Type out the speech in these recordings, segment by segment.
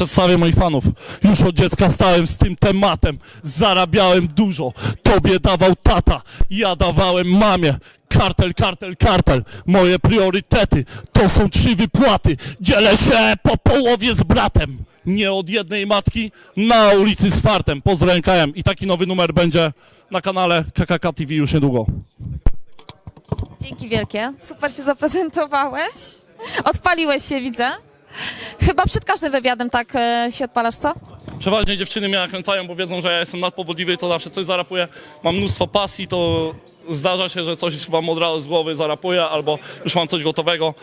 Przedstawię moich fanów. Już od dziecka stałem z tym tematem. Zarabiałem dużo. Tobie dawał tata. Ja dawałem mamie. Kartel, kartel, kartel. Moje priorytety to są trzy wypłaty. Dzielę się po połowie z bratem. Nie od jednej matki na ulicy z fartem. NKM. I taki nowy numer będzie na kanale KKK TV już niedługo. Dzięki wielkie. Super się zaprezentowałeś. Odpaliłeś się, widzę. Chyba przed każdym wywiadem tak e, się odpalasz, co? Przeważnie dziewczyny mnie nakręcają, bo wiedzą, że ja jestem nadpobudliwy, to zawsze coś zarapuję. Mam mnóstwo pasji, to zdarza się, że coś wam od razu z głowy zarapuję, albo już mam coś gotowego.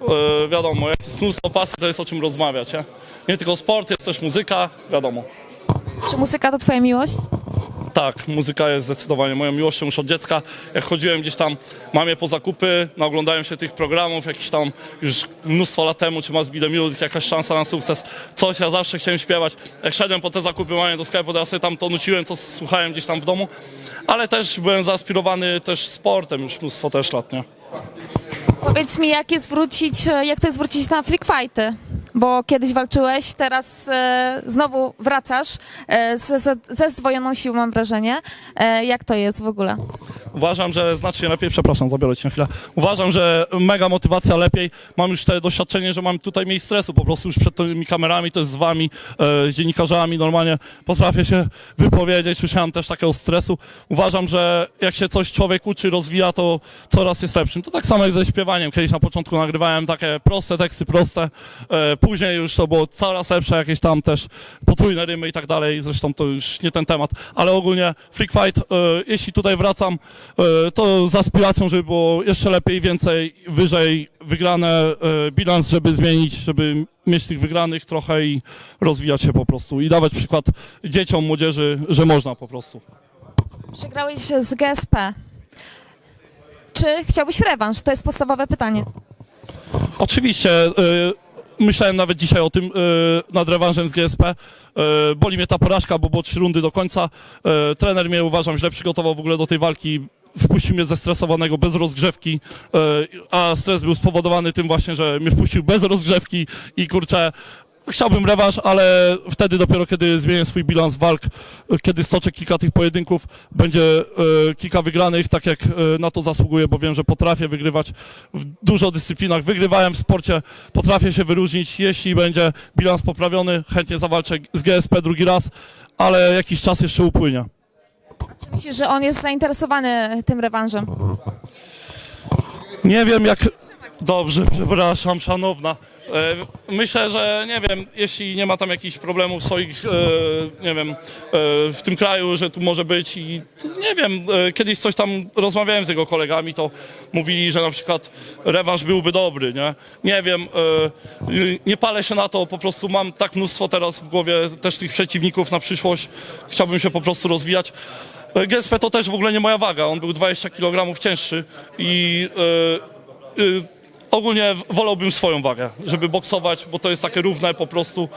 Yy, wiadomo, jak jest mnóstwo pasji, to jest o czym rozmawiać. Nie, nie tylko sport, jest też muzyka, wiadomo. Czy muzyka to twoja miłość? Tak, muzyka jest zdecydowanie moją miłością już od dziecka. Jak chodziłem gdzieś tam, mamie po zakupy, naoglądałem się tych programów jakiś tam już mnóstwo lat temu, czy Must Be The Music, jakaś szansa na sukces, coś, ja zawsze chciałem śpiewać. Jak szedłem po te zakupy mamie do sklepu, to ja sobie tam to nuciłem, co słuchałem gdzieś tam w domu, ale też byłem zainspirowany też sportem już mnóstwo też lat, nie? Powiedz mi, jak jest wrócić, jak to jest wrócić na freak fighty? Bo kiedyś walczyłeś, teraz e, znowu wracasz e, ze, ze, ze zdwojoną siłą, mam wrażenie. E, jak to jest w ogóle? Uważam, że znacznie lepiej, przepraszam, zabiorę cię na chwilę. Uważam, że mega motywacja lepiej. Mam już te doświadczenie, że mam tutaj mniej stresu, po prostu już przed tymi kamerami, to jest z wami, e, z dziennikarzami, normalnie potrafię się wypowiedzieć, mam też takiego stresu. Uważam, że jak się coś człowiek uczy, rozwija, to coraz jest lepszym. To tak samo jak ze śpiewaniem. Kiedyś na początku nagrywałem takie proste teksty, proste, e, później już to było coraz lepsze, jakieś tam też potrójne rymy i tak dalej, zresztą to już nie ten temat, ale ogólnie Freak Fight, e, jeśli tutaj wracam, e, to z aspiracją, żeby było jeszcze lepiej, więcej, wyżej wygrane e, bilans, żeby zmienić, żeby mieć tych wygranych trochę i rozwijać się po prostu i dawać przykład dzieciom, młodzieży, że można po prostu. Przegrałeś z GSP. Czy chciałbyś rewanż? To jest podstawowe pytanie. Oczywiście. y, Myślałem nawet dzisiaj o tym y, nad rewanżem z GSP. Y, Boli mnie ta porażka, bo było trzy rundy do końca. Y, Trener mnie uważam źle przygotował w ogóle do tej walki. Wpuścił mnie zestresowanego bez rozgrzewki, y, a stres był spowodowany tym właśnie, że mnie wpuścił bez rozgrzewki i kurczę, Chciałbym rewanż, ale wtedy dopiero kiedy zmienię swój bilans walk, kiedy stoczę kilka tych pojedynków, będzie e, kilka wygranych, tak jak e, na to zasługuję, bo wiem, że potrafię wygrywać w dużo dyscyplinach. Wygrywałem w sporcie, potrafię się wyróżnić. Jeśli będzie bilans poprawiony, chętnie zawalczę z GSP drugi raz, ale jakiś czas jeszcze upłynie. Czy myślisz, że on jest zainteresowany tym rewanżem? Nie wiem jak. Dobrze, przepraszam, szanowna. E, Myślę, że nie wiem, jeśli nie ma tam jakichś problemów swoich, e, nie wiem, e, w tym kraju, że tu może być i nie wiem, kiedyś coś tam rozmawiałem z jego kolegami, to mówili, że na przykład rewanż byłby dobry, nie? Nie wiem, nie palę się na to, po prostu mam tak mnóstwo teraz w głowie też tych przeciwników na przyszłość, chciałbym się po prostu rozwijać. GSP to też w ogóle nie moja waga, on był 20 kg cięższy i ogólnie wolałbym swoją wagę, żeby boksować, bo to jest takie równe po prostu.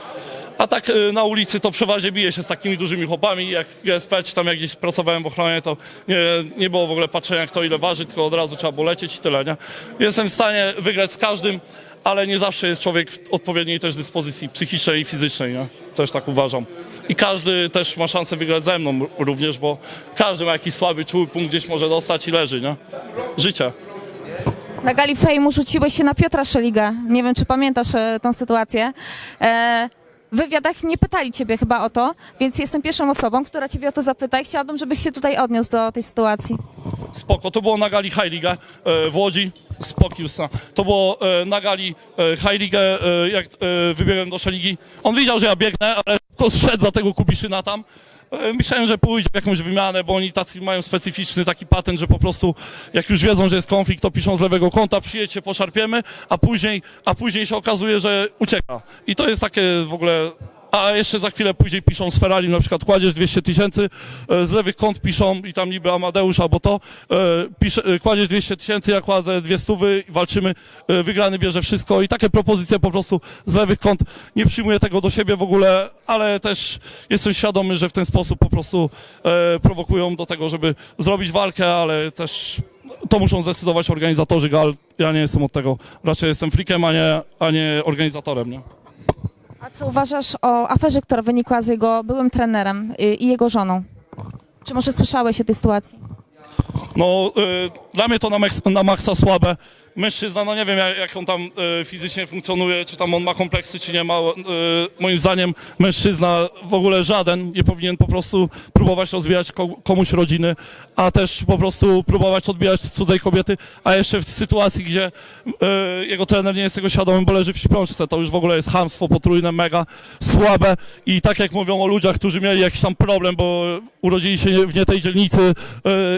A tak e, na ulicy to przeważnie biję się z takimi dużymi chłopami, jak GSP, czy tam jak gdzieś pracowałem w ochronie, to nie, nie było w ogóle patrzenia kto ile waży, tylko od razu trzeba było lecieć i tyle, nie? Jestem w stanie wygrać z każdym, ale nie zawsze jest człowiek w odpowiedniej też dyspozycji psychicznej i fizycznej, nie? Też tak uważam. I każdy też ma szansę wygrać ze mną również, bo każdy ma jakiś słaby, czuły punkt gdzieś może dostać i leży, nie? Życie. Na gali fejmu rzuciłeś się na Piotra Szeligę. Nie wiem, czy pamiętasz e, tą sytuację. E, w wywiadach nie pytali ciebie chyba o to, więc jestem pierwszą osobą, która ciebie o to zapyta i chciałabym, żebyś się tutaj odniósł do tej sytuacji. Spoko, to było na gali High e, w Łodzi. Spokiusna. To było e, na gali e, e, jak e, wybiegłem do Szeligi. On widział, że ja biegnę, ale szedł za tego Kubiszyna tam. E, Myślałem, że pójdzie w jakąś wymianę, bo oni tacy mają specyficzny taki patent, że po prostu jak już wiedzą, że jest konflikt, to piszą z lewego kąta, przyjedźcie, poszarpiemy, a później, a później się okazuje, że ucieka. I to jest takie w ogóle a jeszcze za chwilę później piszą z Ferrari, na przykład kładziesz 200 tysięcy, e, z lewych kąt piszą i tam niby Amadeusz albo to, e, pisze, e, kładziesz 200 tysięcy, ja kładzę dwie stówy, walczymy, wygrany bierze wszystko i takie propozycje po prostu z lewych kąt, nie przyjmuję tego do siebie w ogóle, ale też jestem świadomy, że w ten sposób po prostu prowokują do tego, żeby zrobić walkę, ale też to muszą zdecydować organizatorzy gal, ja nie jestem od tego, raczej jestem freakiem, a nie, a nie organizatorem, nie? A co uważasz o aferze, która wynikła z jego byłym trenerem y, i jego żoną? Czy może słyszałeś o tej sytuacji? No, y, dla mnie to na, na maksa słabe. Mężczyzna, no nie wiem jak, on tam y, fizycznie funkcjonuje, czy tam on ma kompleksy, czy nie ma. Y, moim zdaniem mężczyzna w ogóle żaden nie powinien po prostu próbować rozbijać ko, komuś rodziny, a też po prostu próbować odbijać cudzej kobiety, a jeszcze w sytuacji, gdzie y, jego trener nie jest tego świadomy, bo leży w śpiączce, to już w ogóle jest hamstwo potrójne, mega słabe i tak jak mówią o ludziach, którzy mieli jakiś tam problem, bo urodzili się w nie tej dzielnicy y,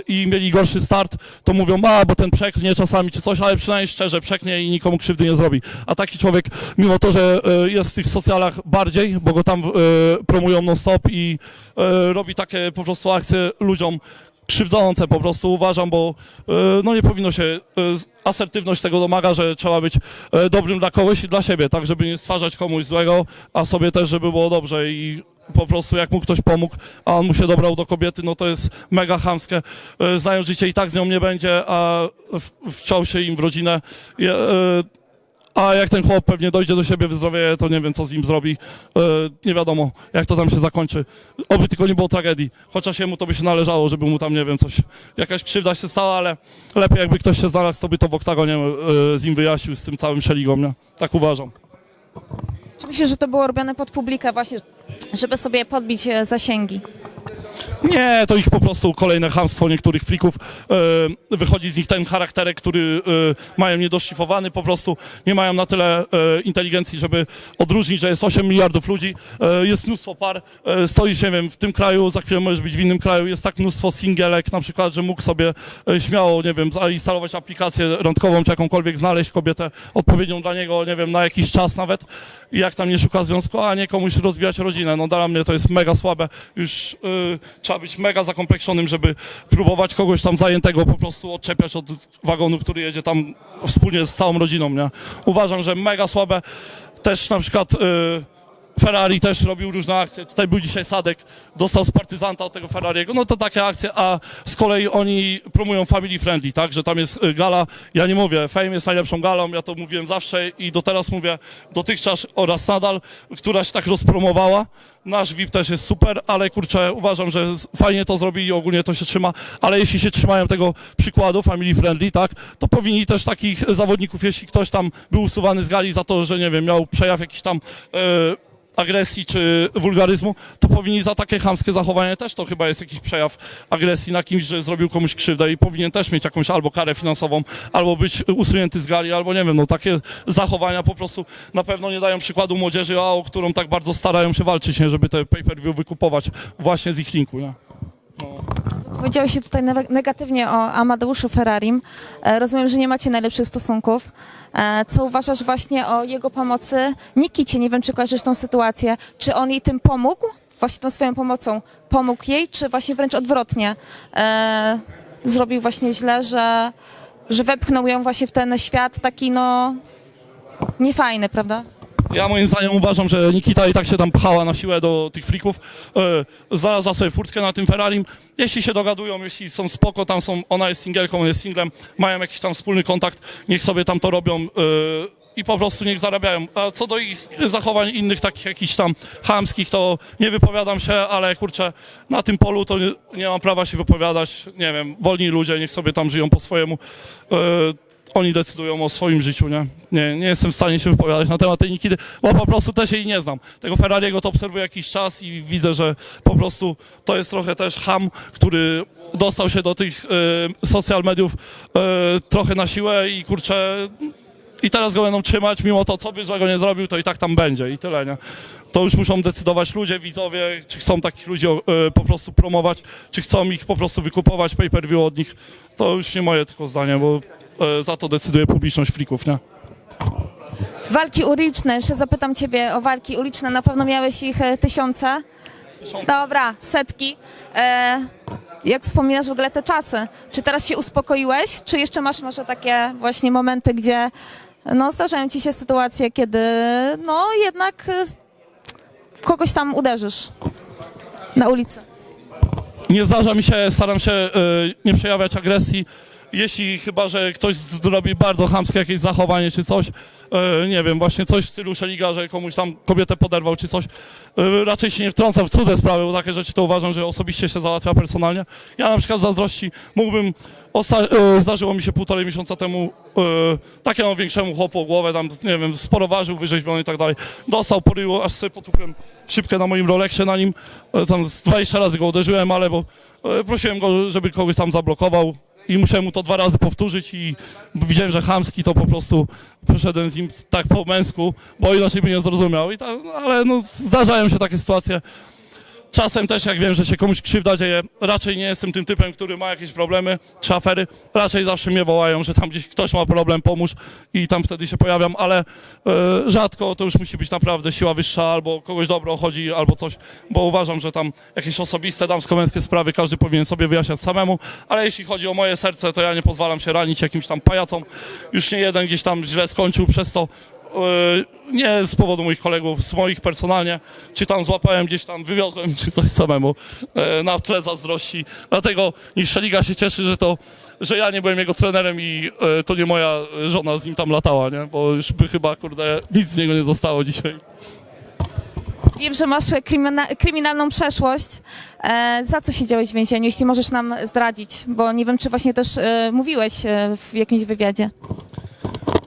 i mieli gorszy start, to mówią, a, bo ten przeknie czasami czy coś, ale przynajmniej szczerze przeknie i nikomu krzywdy nie zrobi. A taki człowiek, mimo to, że y, jest w tych socjalach bardziej, bo go tam y, promują non-stop i y, robi takie po prostu akcje ludziom krzywdzące po prostu uważam, bo no nie powinno się, asertywność tego domaga, że trzeba być dobrym dla kogoś i dla siebie, tak żeby nie stwarzać komuś złego, a sobie też, żeby było dobrze i po prostu jak mu ktoś pomógł, a on mu się dobrał do kobiety, no to jest mega chamskie. Y, Znając życie i tak z nią nie będzie, a wciął się im w rodzinę. Y, a jak ten chłop pewnie dojdzie do siebie, wyzdrowieje, to nie wiem, co z nim zrobi. E, nie wiadomo, jak to tam się zakończy. Oby tylko nie było tragedii. Chociaż jemu to by się należało, żeby mu tam, nie wiem, coś, jakaś krzywda się stała, ale lepiej jakby ktoś się znalazł, to by to w oktagonie e, z nim wyjaśnił, z tym całym szeligą, nie? Tak uważam. Czy myślisz, że to było robione pod publikę właśnie, żeby sobie podbić e, zasięgi? Nie, to ich po prostu kolejne hamstwo niektórych frików. E, wychodzi z nich ten charakterek, który e, mają niedoszlifowany, po prostu nie mają na tyle e, inteligencji, żeby odróżnić, że jest 8 miliardów ludzi, e, jest mnóstwo par, e, stoisz, nie wiem, w tym kraju, za chwilę możesz być w innym kraju, jest tak mnóstwo singielek, na przykład, że mógł sobie e, śmiało, nie wiem, zainstalować aplikację randkową, czy jakąkolwiek, znaleźć kobietę odpowiednią dla niego, nie wiem, na jakiś czas nawet i jak tam nie szuka związku, a nie komuś rozbijać rodzinę. No dla mnie to jest mega słabe. Już y, trzeba być mega zakompleksionym, żeby próbować kogoś tam zajętego po prostu odczepiać od wagonu, który jedzie tam wspólnie z całą rodziną, nie? Uważam, że mega słabe. Też na przykład... Y, Ferrari też robił różne akcje. Tutaj był dzisiaj Sadek, dostał z partyzanta od tego Ferrariego. No to takie akcje, a z kolei oni promują family friendly, tak? Że tam jest y, gala. Ja nie mówię, Fame jest najlepszą galą, ja to mówiłem zawsze i do teraz mówię dotychczas oraz nadal, która się tak rozpromowała. Nasz VIP też jest super, ale kurczę, uważam, że fajnie to zrobili ogólnie to się trzyma, ale jeśli się trzymają tego przykładu, family friendly, tak, to powinni też takich zawodników, jeśli ktoś tam był usuwany z gali za to, że nie wiem, miał przejaw jakiś tam e, agresji czy wulgaryzmu, to powinni za takie chamskie zachowanie też to chyba jest jakiś przejaw agresji na kimś, że zrobił komuś krzywdę i powinien też mieć jakąś albo karę finansową, albo być usunięty z gali, albo nie wiem, no takie zachowania po prostu na pewno nie dają przykładu młodzieży, a o którą tak bardzo starają się walczyć, nie, żeby te pay-per-view wykupować właśnie z ich linku, nie? Powiedziałeś się tutaj ne- negatywnie o Amadeuszu Ferrarim. E, Rozumiem, że nie macie najlepszych stosunków. E, Co uważasz właśnie o jego pomocy Nikicie? Nie wiem, czy kojarzysz tą sytuację. Czy on jej tym pomógł? Właśnie tą swoją pomocą pomógł jej, czy właśnie wręcz odwrotnie? E, zrobił właśnie źle, że, że wepchnął ją właśnie w ten świat taki, no, niefajny, prawda? Ja moim zdaniem uważam, że Nikita i tak się tam pchała na siłę do tych frików. E, znalazła sobie furtkę na tym Ferrarim. Jeśli się dogadują, jeśli są spoko, tam są, ona jest singielką, on jest singlem, mają jakiś tam wspólny kontakt, niech sobie tam to robią. E, i po prostu niech zarabiają. A co do ich zachowań innych, takich jakichś tam chamskich, to nie wypowiadam się, ale kurczę, na tym polu to nie, nie mam prawa się wypowiadać. Nie wiem, wolni ludzie, niech sobie tam żyją po swojemu. E, oni decydują o swoim życiu, nie? nie? Nie jestem w stanie się wypowiadać na temat tej Nikidy, bo po prostu też jej nie znam. Tego Ferrariego to obserwuję jakiś czas i widzę, że po prostu to jest trochę też ham, który dostał się do tych e, social mediów e, trochę na siłę i kurczę, i teraz go będą trzymać, mimo to, co by złego nie zrobił, to i tak tam będzie i tyle, nie? To już muszą decydować ludzie, widzowie, czy chcą takich ludzi e, po prostu promować, czy chcą ich po prostu wykupować pay-per-view od nich. To już nie moje tylko zdanie, bo e, za to decyduje publiczność frików, nie? Walki uliczne, jeszcze zapytam ciebie o walki uliczne. Na pewno miałeś ich e, tysiące. Dobra, setki. E, jak wspominasz w ogóle te czasy? Czy teraz się uspokoiłeś? Czy jeszcze masz może takie właśnie momenty, gdzie no, zdarzają ci się sytuacje, kiedy no jednak e, kogoś tam uderzysz na ulicy? Nie zdarza mi się, staram się e, nie przejawiać agresji. Jeśli chyba, że ktoś zrobi bardzo chamskie jakieś zachowanie czy coś, e, nie wiem, właśnie coś w stylu szeliga, że komuś tam kobietę poderwał czy coś, e, raczej się nie wtrąca w cudze sprawy, bo takie rzeczy to uważam, że osobiście się załatwia personalnie. Ja na przykład z zazdrości mógłbym, e, zdarzyło mi się półtorej miesiąca temu e, takiemu większemu chłopu głowę, tam, nie wiem, sporo ważył, wyrzeźbiony i tak dalej, dostał poryło, aż sobie potukłem szybkę na moim Rolexie na nim, tam z 20 razy go uderzyłem, ale bo prosiłem go, żeby kogoś tam zablokował, i musiałem mu to dwa razy powtórzyć i widziałem, że chamski to po prostu przeszedłem z nim tak po męsku, bo inaczej by nie zrozumiał. I ta, no, ale no, zdarzają się takie sytuacje. Czasem też jak wiem, że się komuś krzywda dzieje, raczej nie jestem tym typem, który ma jakieś problemy czy afery. Raczej zawsze mnie wołają, że tam gdzieś ktoś ma problem, pomóż i tam wtedy się pojawiam, ale e, rzadko to już musi być naprawdę siła wyższa albo kogoś dobro chodzi albo coś, bo uważam, że tam jakieś osobiste damsko-męskie sprawy każdy powinien sobie wyjaśniać samemu, ale jeśli chodzi o moje serce, to ja nie pozwalam się ranić jakimś tam pajacom. Już nie jeden gdzieś tam źle skończył przez to. E, nie z powodu moich kolegów, z moich personalnie, czy tam złapałem gdzieś tam, wywiozłem, czy coś samemu e, na tle zazdrości. Dlatego niech Szeliga się cieszy, że to, że ja nie byłem jego trenerem i e, to nie moja żona z nim tam latała, nie? Bo już by chyba, kurde, nic z niego nie zostało dzisiaj. Wiem, że masz krymina- kryminalną przeszłość. Za co siedziałeś w więzieniu, jeśli możesz nam zdradzić? Bo nie wiem, czy właśnie też mówiłeś w jakimś wywiadzie.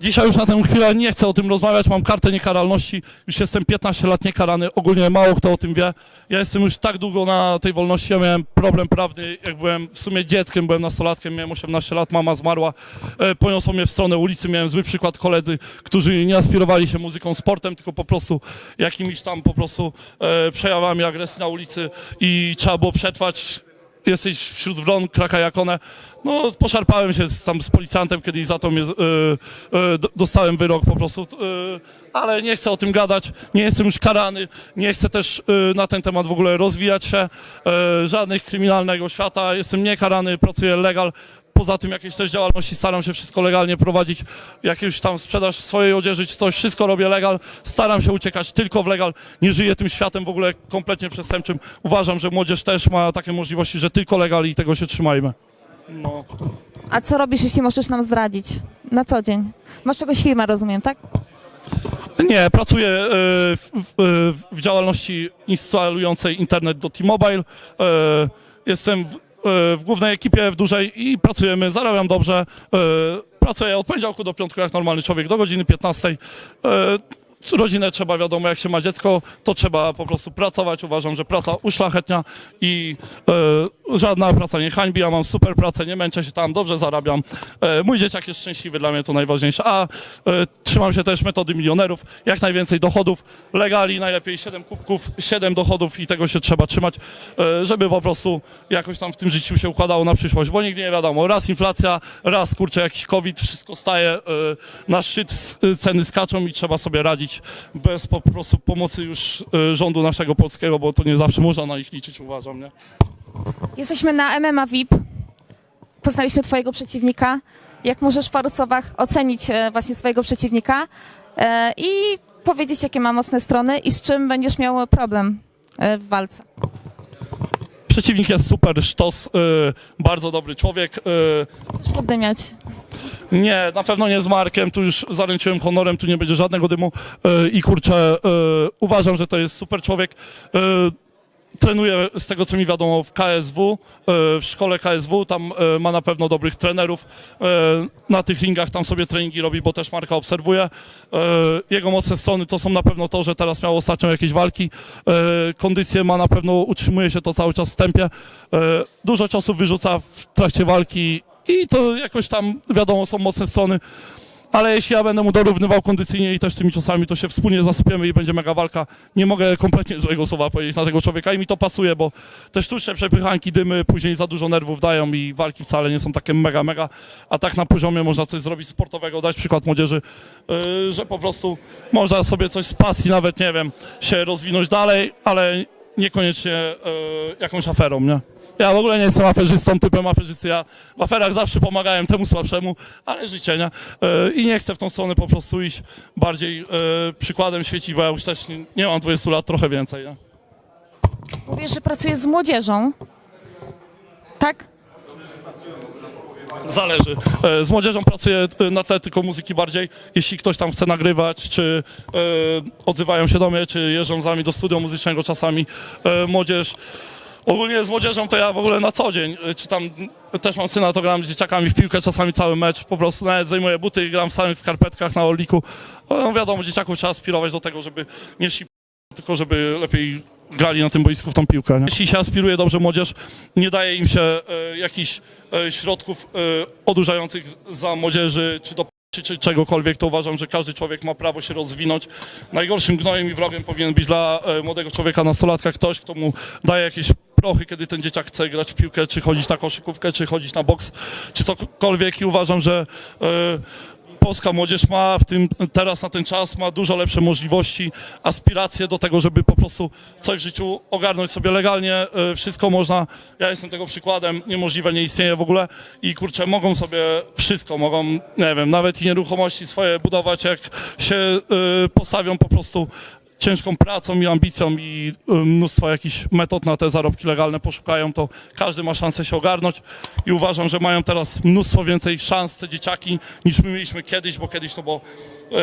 Dzisiaj już na tę chwilę nie chcę o tym rozmawiać, mam kartę niekaralności, już jestem 15 lat niekarany, ogólnie mało kto o tym wie. Ja jestem już tak długo na tej wolności, ja miałem problem prawny, jak byłem w sumie dzieckiem, byłem nastolatkiem, miałem 18 lat, mama zmarła, e, poniosło mnie w stronę ulicy, miałem zły przykład koledzy, którzy nie aspirowali się muzyką, sportem, tylko po prostu jakimiś tam po prostu e, przejawami agresji na ulicy i trzeba było przetrwać jesteś wśród wron, kraka jak one. No, poszarpałem się z, tam z policjantem, kiedyś za to mnie, y, y, dostałem wyrok po prostu, y, ale nie chcę o tym gadać, nie jestem już karany, nie chcę też y, na ten temat w ogóle rozwijać się, y, żadnych kryminalnego świata, jestem niekarany, pracuję legal, Poza tym jakieś też działalności staram się wszystko legalnie prowadzić, jakąś tam sprzedaż swojej odzieży czy coś, wszystko robię legal, staram się uciekać tylko w legal, nie żyję tym światem w ogóle kompletnie przestępczym. Uważam, że młodzież też ma takie możliwości, że tylko legal i tego się trzymajmy. No. A co robisz, jeśli możesz nam zdradzić? Na co dzień? Masz czegoś firmę, rozumiem, tak? Nie, pracuję e, w, w, w działalności instalującej internet do T-Mobile. E, Jestem w, głównej ekipie, w dużej i pracujemy, zarabiam dobrze. E, Pracuję od poniedziałku do piątku jak normalny człowiek, do godziny 15. E, Rodzinę trzeba, wiadomo, jak się ma dziecko, to trzeba po prostu pracować. Uważam, że praca uszlachetnia i e, żadna praca nie hańbi. Ja mam super pracę, nie męczę się tam, dobrze zarabiam. E, mój dzieciak jest szczęśliwy, dla mnie to najważniejsze. A e, trzymam się też metody milionerów, jak najwięcej dochodów, legali, najlepiej 7 kubków, 7 dochodów i tego się trzeba trzymać, e, żeby po prostu jakoś tam w tym życiu się układało na przyszłość, bo nigdy nie wiadomo. Raz inflacja, raz kurczę jakiś COVID, wszystko staje na szczyt, ceny skaczą i trzeba sobie radzić bez po prostu pomocy już rządu naszego polskiego, bo to nie zawsze można na nich liczyć, uważam, nie? Jesteśmy na MMA VIP. Poznaliśmy twojego przeciwnika. Jak możesz w paru słowach ocenić e, właśnie swojego przeciwnika e, i powiedzieć, jakie ma mocne strony i z czym będziesz miał problem e, w walce? Przeciwnik jest super, sztos, e, bardzo dobry człowiek, e, Chcesz poddymiać? Nie, na pewno nie z Markiem, tu już zaręczyłem honorem, tu nie będzie żadnego dymu e, i kurczę, e, uważam, że to jest super człowiek. E, Trenuje z tego, co mi wiadomo, w KSW, e, w szkole KSW, tam e, ma na pewno dobrych trenerów. E, Na tych ringach tam sobie treningi robi, bo też Marka obserwuje. Jego mocne strony to są na pewno to, że teraz miał ostatnio jakieś walki. Kondycję ma na pewno, utrzymuje się to cały czas w tempie. Dużo ciosów wyrzuca w trakcie walki i to jakoś tam, wiadomo, są mocne strony. Ale jeśli ja będę mu dorównywał kondycyjnie i też tymi czasami, to się wspólnie zasypiemy i będzie mega walka. Nie mogę kompletnie złego słowa powiedzieć na tego człowieka i mi to pasuje, bo te sztuczne przepychanki, dymy później za dużo nerwów dają i walki wcale nie są takie mega, mega. A tak na poziomie można coś zrobić sportowego, dać przykład młodzieży, yy, że po prostu można sobie coś z pasji nawet, nie wiem, się rozwinąć dalej, ale niekoniecznie yy, jakąś aferą, nie? Ja w ogóle nie jestem aferzystą, typem aferzysty. Ja w aferach zawsze pomagałem temu słabszemu, ale życie, nie? E, I nie chcę w tą stronę po prostu iść bardziej e, przykładem świecić, bo ja już też nie, nie mam 20 lat, trochę więcej, nie? Mówisz, że pracujesz z młodzieżą. Tak? Zależy. E, Z młodzieżą pracuję e, na tle tylko muzyki bardziej. Jeśli ktoś tam chce nagrywać, czy e, odzywają się do mnie, czy jeżdżą z nami do studia muzycznego czasami. E, młodzież. Ogólnie z młodzieżą to ja w ogóle na co dzień, e, czy tam też mam syna, to gram z dzieciakami w piłkę czasami cały mecz, po prostu nawet zdejmuję buty i gram w samych skarpetkach na oliku. No wiadomo, dzieciaków trzeba aspirować do tego, żeby nie szli tylko żeby lepiej grali na tym boisku w tą piłkę. Nie? Jeśli się aspiruje dobrze młodzież, nie daje im się e, jakichś e, środków e, odurzających za młodzieży, czy do czy, czy czegokolwiek, to uważam, że każdy człowiek ma prawo się rozwinąć. Najgorszym gnojem i wrogiem powinien być dla młodego człowieka, nastolatka ktoś, kto mu daje jakieś prochy, kiedy ten dzieciak chce grać w piłkę, czy chodzić na koszykówkę, czy chodzić na boks, czy cokolwiek i uważam, że e, polska młodzież ma w tym, teraz na ten czas ma dużo lepsze możliwości, aspiracje do tego, żeby po prostu coś w życiu ogarnąć sobie legalnie. e, Wszystko można, ja jestem tego przykładem, niemożliwe nie istnieje w ogóle i kurczę, mogą sobie wszystko, mogą, nie wiem, nawet i nieruchomości swoje budować, jak się e, postawią po prostu ciężką pracą i ambicją i y, mnóstwo jakichś metod na te zarobki legalne poszukają, to każdy ma szansę się ogarnąć i uważam, że mają teraz mnóstwo więcej szans te dzieciaki niż my mieliśmy kiedyś, bo kiedyś to było y,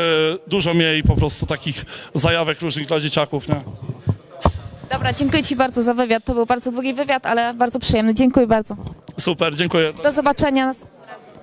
dużo mniej po prostu takich zajawek różnych dla dzieciaków, nie? Dobra, dziękuję Ci bardzo za wywiad. To był bardzo długi wywiad, ale bardzo przyjemny. Dziękuję bardzo. Super, dziękuję. Do zobaczenia.